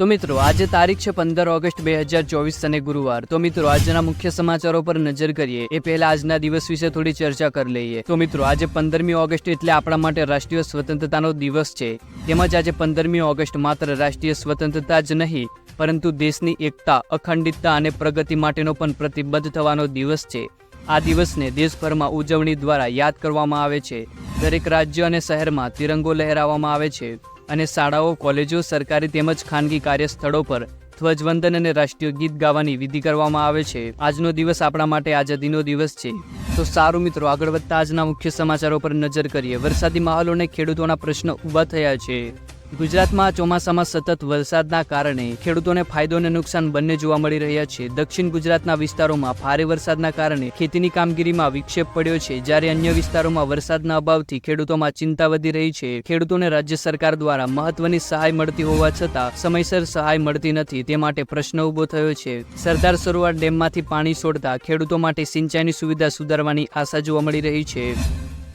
તો મિત્રો, આજે તારીખ છે પંદર ઓગસ્ટ બે હજાર ચોવીસ અને ગુરુવાર. તો મિત્રો, આજના મુખ્ય સમાચારો પર નજર કરીએ. એ પહેલા આજના દિવસ વિશે થોડી ચર્ચા કરી લઈએ. તો મિત્રો, આજે પંદરમી ઓગસ્ટ એટલે આપણા માટે રાષ્ટ્રીય સ્વતંત્રતાનો દિવસ છે. તેમજ આજે પંદરમી ઓગસ્ટ માત્ર રાષ્ટ્રીય સ્વતંત્રતા જ નહીં, પરંતુ દેશની એકતા, અખંડિતતા અને પ્રગતિ માટેનો પણ પ્રતિબદ્ધ થવાનો દિવસ છે. આ દિવસને દેશભરમાં ઉજવણી દ્વારા યાદ કરવામાં આવે છે. દરેક રાજ્ય અને શહેરમાં તિરંગો લહેરાવવામાં આવે છે. અને શાળાઓ, કોલેજો, સરકારી તેમજ ખાનગી કાર્યસ્થળો પર ધ્વજવંદન અને રાષ્ટ્રીય ગીત ગાવાની વિધિ કરવામાં આવે છે. આજનો દિવસ આપણા માટે આઝાદીનો દિવસ છે. તો સારું મિત્રો, આગળ વધતા આજના મુખ્ય સમાચારો પર નજર કરીએ. વરસાદી માહોલ અને ખેડૂતોના પ્રશ્ન ઊભા થયા છે. ગુજરાતમાં ચોમાસામાં સતત વરસાદના કારણે ખેડૂતોને ફાયદો અને નુકસાન બંને જોવા મળી રહ્યા છે. દક્ષિણ ગુજરાતના વિસ્તારોમાં ભારે વરસાદના કારણે ખેતીની કામગીરીમાં વિક્ષેપ પડ્યો છે. જ્યારે અન્ય વિસ્તારોમાં વરસાદના અભાવથી ખેડૂતોમાં ચિંતા વધી રહી છે. ખેડૂતોને રાજ્ય સરકાર દ્વારા મહત્વની સહાય મળતી હોવા છતાં સમયસર સહાય મળતી નથી. તે માટે પ્રશ્ન ઊભો થયો છે. સરદાર સરોવર ડેમમાંથી પાણી છોડતા ખેડૂતો માટે સિંચાઈની સુવિધા સુધારવાની આશા જોવા મળી રહી છે.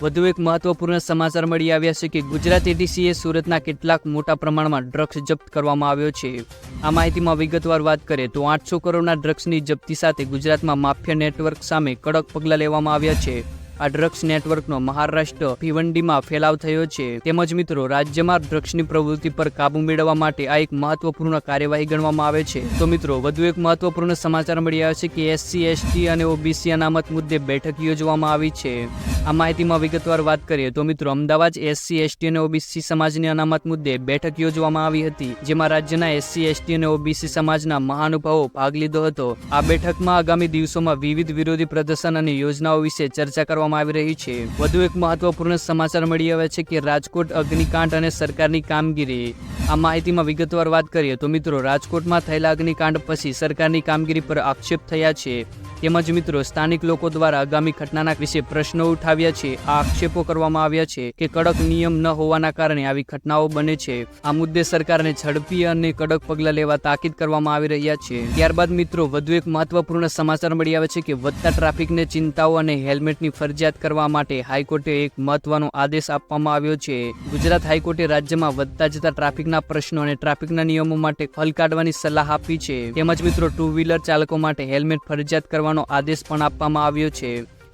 વધુ એક મહત્વપૂર્ણ સમાચાર મળી આવ્યા છે કે ગુજરાત એટીસીએ સુરતના કેટલાક મોટા પ્રમાણમાં ડ્રગ્સ જપ્ત કરવામાં આવ્યો છે. આ માહિતીમાં વિગતવાર વાત કરીએ તો આઠસો કરોડના ડ્રગ્સની જપ્તી સાથે ગુજરાતમાં માફિયા નેટવર્ક સામે કડક પગલાં લેવામાં આવ્યા છે. આ ડ્રગ્સ નેટવર્કનો મહારાષ્ટ્ર ભિવંડીમાં ફેલાવ થયો છે. તેમજ મિત્રો, રાજ્યમાં ડ્રગ્સની પ્રવૃત્તિ પર કાબુ મેળવવા માટે આ એક મહત્વપૂર્ણ કાર્યવાહી ગણવામાં આવે છે. તો મિત્રો, વધુ એક મહત્વપૂર્ણ સમાચાર મળી આવ્યા છે કે એસસી, એસટી અને ઓબીસી અનામત મુદ્દે બેઠક યોજવામાં આવી છે. આ માહિતીમાં વિગતવાર વાત કરીએ તો મિત્રો, અમદાવાદ એસસી, એસટી અને ઓબીસી સમાજની અનામત મુદ્દે બેઠક યોજવામાં આવી હતી, જેમાં રાજ્યના એસસી, એસટી અને ઓબીસી સમાજના મહાનુભાવો ભાગ લીધો હતો. આ બેઠકમાં આગામી દિવસોમાં વિવિધ વિરોધી પ્રદર્શન અને યોજનાઓ વિશે ચર્ચા કરવામાં આવી રહી છે. વધુ એક મહત્વપૂર્ણ સમાચાર મળી આવ્યા છે કે રાજકોટ, અગ્નિકાંડ અને સરકારની કામગીરી. આ માહિતીમાં વિગતવાર વાત કરીએ તો મિત્રો, રાજકોટમાં થયેલા અગ્નિકાંડ પછી સરકારની કામગીરી પર આક્ષેપ થયા છે. તેમજ મિત્રો, સ્થાનિક લોકો દ્વારા આગામી ઘટનાના વિશે પ્રશ્નો ઉઠાવ્યા છે. આ આક્ષેપો કરવામાં આવ્યા છે કે કડક નિયમ ન હોવાના કારણે આવી ઘટનાઓ બને છે. આ મુદ્દે સરકારને ઝડપી અને કડક પગલાં લેવા તાકીદ કરવામાં આવી રહ્યા છે. ત્યારબાદ મિત્રો, વધુ એક મહત્વપૂર્ણ સમાચાર મળી આવે છે કે વધતા ટ્રાફિકને ચિંતાઓ અને હેલ્મેટની ફરજિયાત કરવા માટે હાઈકોર્ટે એક મહત્વનો આદેશ આપવામાં આવ્યો છે. ગુજરાત હાઈકોર્ટે રાજ્યમાં વધતા જતા ટ્રાફિકના પ્રશ્નો અને ટ્રાફિકના નિયમો માટે હલ કાઢવાની સલાહ આપી છે. તેમજ મિત્રો ટુ વ્હીલર ચાલકો માટે હેલ્મેટ ફરજિયાત કરવાનો આદેશ પણ આપવામાં આવ્યો છે.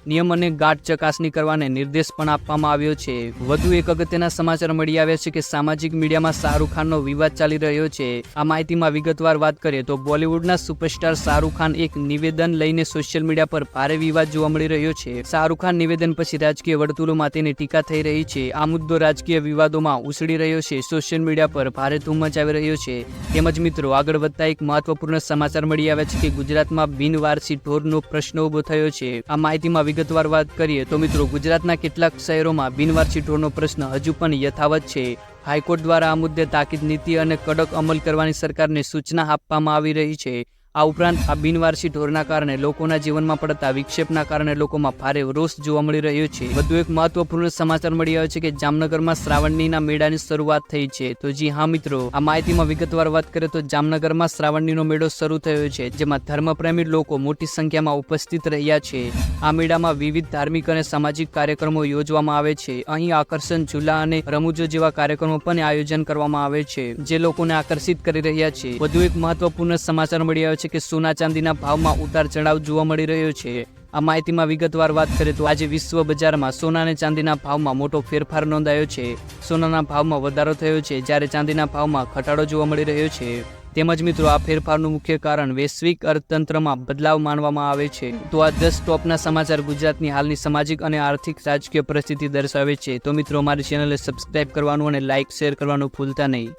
નિયમ અને ગાઢ ચકાસણી કરવાને નિર્દેશ પણ આપવામાં આવ્યો છે. વધુ એક અગત્યના સમાચાર મળી આવ્યા છે કે સામાજિક મીડિયામાં શાહરૂખ ખાનનો વિવાદ ચાલી રહ્યો છે. આ માહિતીમાં વિગતવાર વાત કરીએ તો બોલિવૂડના સુપરસ્ટાર શાહરૂખ ખાન એક નિવેદન લઈને સોશિયલ મીડિયા પર ભારે વિવાદ જોવા મળી રહ્યો છે. શાહરૂખ ખાન નિવેદન પછી રાજકીય વર્તુળોમાં તેની ટીકા થઈ રહી છે. આ મુદ્દો રાજકીય વિવાદોમાં ઉછળી રહ્યો છે. સોશિયલ મીડિયા પર ભારે ધૂમ મચાવી રહ્યો છે. તેમજ મિત્રો, આગળ વધતા એક મહત્વપૂર્ણ સમાચાર મળી આવ્યા છે કે ગુજરાતમાં બિનવારસી ઢોરનો પ્રશ્ન ઊભો થયો છે. આ માહિતીમાં વિગતવાર વાત કરીએ તો મિત્રો, ગુજરાતના કેટલાક શહેરોમાં બિનવારસી ઢોરનો પ્રશ્ન હજુ પણ યથાવત છે. હાઈકોર્ટ દ્વારા આ મુદ્દે તાકીદ નીતિ અને કડક અમલ કરવાની સરકારને સૂચના આપવામાં આવી રહી છે. આ ઉપરાંત આ બિનવારસી ઢોરના કારણે લોકોના જીવનમાં પડતા વિક્ષેપના કારણે લોકોમાં ભારે રોષ જોવા મળી રહ્યો છે. વધુ એક મહત્વપૂર્ણ સમાચાર મળી આવ્યો છે કે જામનગરમાં શ્રાવણનીના મેળાની શરૂઆત થઈ છે. તો જી હા મિત્રો, આ માહિતીમાં વિગતવાર વાત કરીએ તો જામનગરમાં શ્રાવણનીનો મેળો શરૂ થયો છે, જેમાં ધર્મપ્રેમી લોકો મોટી સંખ્યામાં ઉપસ્થિત રહ્યા છે. આ મેળામાં વિવિધ ધાર્મિક અને સામાજિક કાર્યક્રમો યોજવામાં આવે છે. અહીં આકર્ષણ, ઝૂલા અને રમૂજો જેવા કાર્યક્રમો પણ આયોજન કરવામાં આવે છે, જે લોકોને આકર્ષિત કરી રહ્યા છે. વધુ એક મહત્વપૂર્ણ સમાચાર મળી આવ્યો કે સોના ચાંદીના ભાવમાં ઉતાર ચઢાવ જોવા મળી રહ્યો છે. આ માહિતીમાં વિગતવાર વાત કરીએ તો આજે વિશ્વ બજારમાં સોના અને ચાંદીના ભાવમાં મોટો ફેરફાર નોંધાયો છે. સોનાના ભાવમાં વધારો થયો છે, જ્યારે ચાંદીના ભાવમાં ઘટાડો જોવા મળી રહ્યો છે. તેમજ મિત્રો, આ ફેરફારનું મુખ્ય કારણ વૈશ્વિક અર્થતંત્રમાં બદલાવ માનવામાં આવે છે. તો આ દસ ટોપના સમાચાર ગુજરાતની હાલની સામાજિક અને આર્થિક રાજકીય પરિસ્થિતિ દર્શાવે છે. તો મિત્રો, અમારી ચેનલને સબસ્ક્રાઇબ કરવાનું અને લાઇક શેર કરવાનું ભૂલતા નહીં.